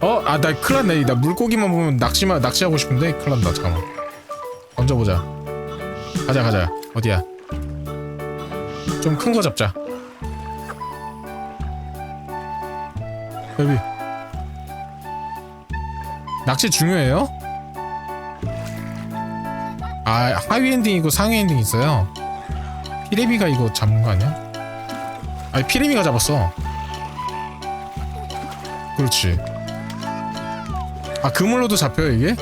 어? 아 나 큰일 났네. 나 물고기만 보면 낚시만 낚시하고 싶은데 큰일 난다. 잠깐만. 던져보자. 가자 가자. 어디야? 좀 큰 거 잡자. 여기. 낚시 중요해요? 아 하위 엔딩이고 상위 엔딩 있어요. 피레미가 이거 잡는 거 아니야? 아니 피레미가 잡았어. 그렇지 아 그물로도 잡혀요 이게?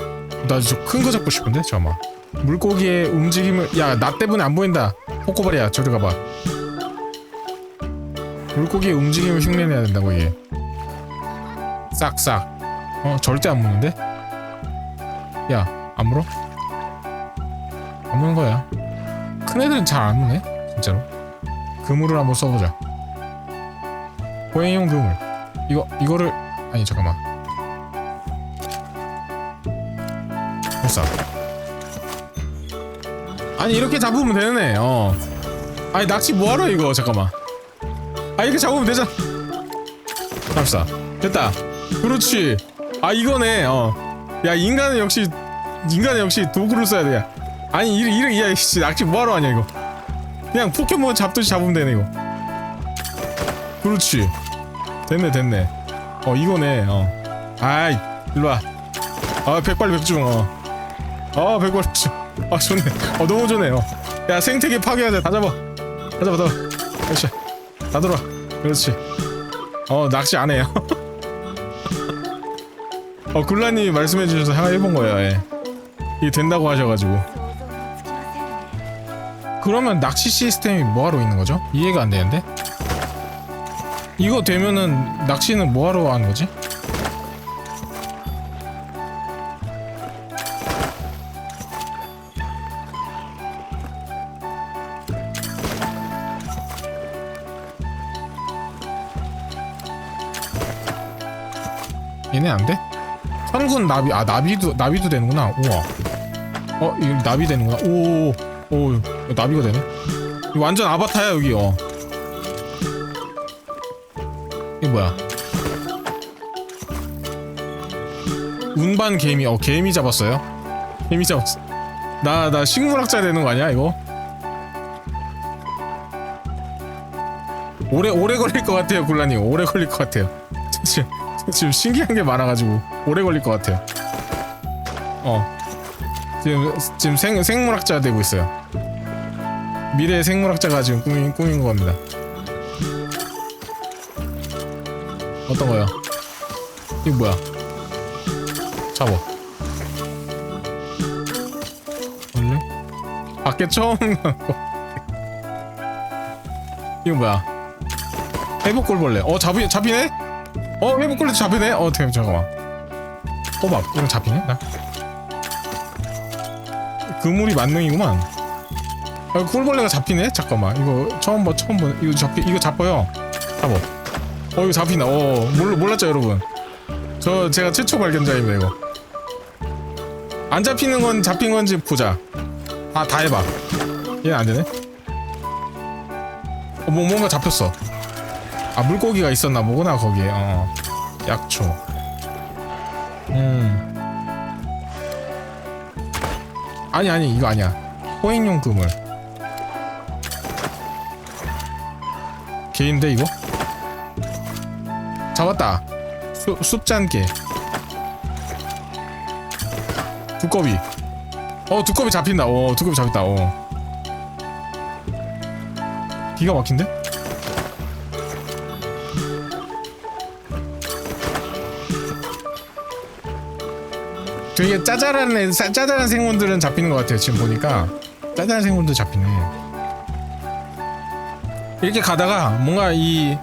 나 저 큰 거 잡고 싶은데 잠깐만 물고기의 움직임을 야 나 때문에 안 보인다. 코코바리야 저리 가봐. 물고기의 움직임을 흉내내야 된다고 이게 싹싹. 어 절대 안 무는데? 야 안 물어? 안 무는 거야. 큰 애들은 잘 안 무네 진짜로. 그물을 한번 써보자. 고행용 그물. 이거 이거를 아니 잠깐만 됐어. 아니 이렇게 잡으면 되네 어. 아니 낚시 뭐하러 이거 잠깐만. 아 이렇게 잡으면 되잖아. 잡사 됐다. 그렇지. 아 이거네 어야 인간은 역시 인간은 역시 도구를 써야 돼 아니 이래 이래 야 씨, 낚시 뭐하러 하냐 이거. 그냥 포켓몬 잡듯이 잡으면 되네 이거. 그렇지. 됐네 됐네. 어 이거네 어. 아이 일로와. 아 백발백중 어 어 백발백중 아 좋네. 어 너무 좋네 어야 생태계 파괴하자 다 잡아. 다 잡아 다 그렇지 다 들어와. 그렇지. 어 낚시 안 해요. 어 굴라님이 말씀해 주셔서 해본 거예요 예. 이게 된다고 하셔가지고. 그러면 낚시 시스템이 뭐하러 있는 거죠? 이해가 안 되는데? 이거 되면은 낚시는 뭐하러 하는 거지? 얘네 안 돼? 선군 나비 아 나비도 나비도 되는구나. 우와. 어 이거 나비 되는구나. 오오 나비가 되네. 완전 아바타야 여기. 어. 이게 뭐야? 운반 개미. 어 개미 잡았어요? 개미 잡았어 나나 식물학자 되는 거 아니야 이거? 오래 오래 걸릴 것 같아요 굴라님 오래 걸릴 것 같아요. 지금 지금 신기한 게 많아가지고 오래 걸릴 것 같아요 어 지금 지금 생 생물학자 되고 있어요 미래의 생물학자가 지금 꾸민 꾸민 겁니다 어떤 거요? 이거 뭐야? 잡어. 원래? 밖에 처음 나고. 이거 뭐야? 회복골벌레. 어 잡히 잡히네? 어 회복골레 잡히네? 어 잠깐 잠깐만. 호박 이거 잡히네? 나. 그물이 만능이구만. 아 꿀벌레가 잡히네? 잠깐만 이거 처음 봐 처음 봐 이거 잡히 이거 잡아요. 잡어. 어 이거 잡히나 어 몰, 몰랐죠 여러분 저 제가 최초 발견자입니다 이거 안 잡히는 건 잡힌 건지 보자 아 다 해봐 얘는 안 되네 어, 뭐 뭔가 잡혔어 아 물고기가 있었나 보구나 거기에. 어. 약초. 음. 아니 아니 이거 아니야. 호행용 그물. 개인데 이거? 잡았다. 수, 숲잔개. 두꺼비. 어 두꺼비 잡힌다. 어 두꺼비 잡혔다. 어. 기가 막힌데? 되게 짜잘한 짜잘한 생물들은 잡히는 것 같아요 지금 보니까 짜잘한 생물들 잡히네 이렇게 가다가 뭔가 이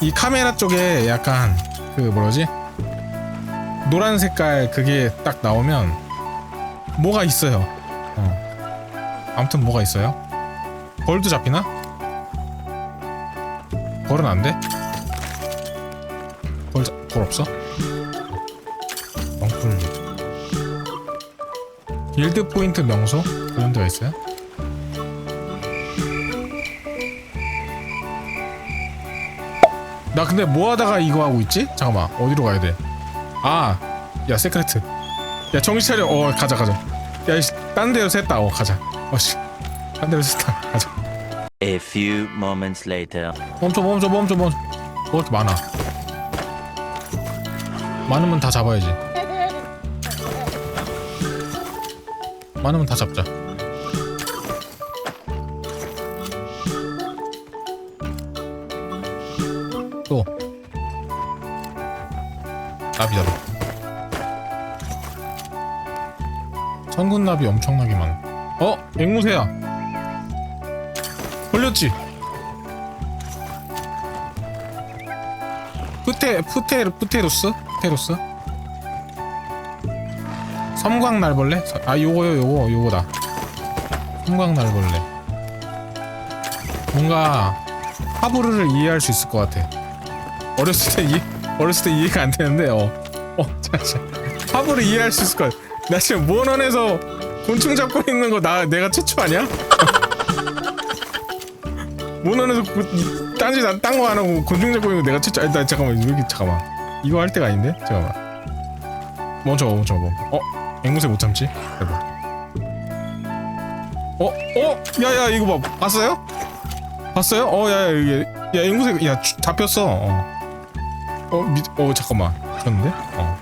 이 카메라 쪽에 약간 그 뭐라지 노란 색깔 그게 딱 나오면 뭐가 있어요. 어. 아무튼 뭐가 있어요. 벌도 잡히나? 벌은 안 돼? 벌, 잡- 벌 없어? 길드 포인트 명소 그런 데가 있어요? 나 근데 뭐 하다가 이거 하고 있지? 잠깐만 어디로 가야 돼? 아, 야 세크레트. 야 정신 차려. 어 가자 가자. 야, 씨, 딴 데로 샜다. 어 가자. 어씨, 딴 데로 샜다. 가자. A few moments later. 멈춰 멈춰 멈춰 멈춰. 뭐 이렇게 많아? 많으면 다 잡아야지. 많으면 다 잡자. 또 나비 잡아. 천군나비 엄청나게 많아. 어? 앵무새야. 걸렸지? 푸테 푸테 푸테로스? 푸테로스? 섬광 날벌레? 서- 아 요거요 요거 요거다. 섬광 날벌레. 뭔가 하부르를 이해할 수 있을 것 같아. 어렸을 때 이, 어렸을 때 이해가 안 되는데 어. 어, 잠시. 하부를 이해할 수 있을 것 같아. 나 지금 모원원에서 곤충 잡고 있는 거 나 내가 최초 아니야? 모원원에서 딴짓 딴거 안 하고 곤충 잡고 있는 거 내가 최초. 아니 나 잠깐만 여기 잠깐만. 이거 할 때가 아닌데? 잠깐만. 멈춰 멈춰 멈춰. 어? 앵무새 못 참지? 대박. 어? 어? 야야 이거 봐 봤어요? 봤어요? 어, 야, 야, 이게, 야, 앵무새, 야, 주- 잡혔어. 어, 어, 미, 어, 잠깐만. 죽었는데? 어.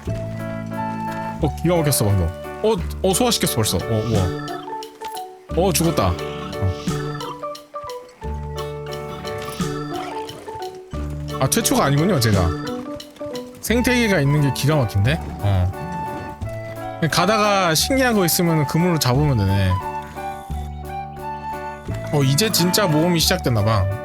어, 기가 막혔어, 방금. 어, 어, 소화시켰어, 벌써. 어, 우와. 어, 죽었다. 어. 아, 최초가 아니군요, 제가. 생태계가 있는 게 기가 막힌데? 어. 가다가 신기한 거 있으면 그물로 잡으면 되네. 어 이제 진짜 모험이 시작됐나봐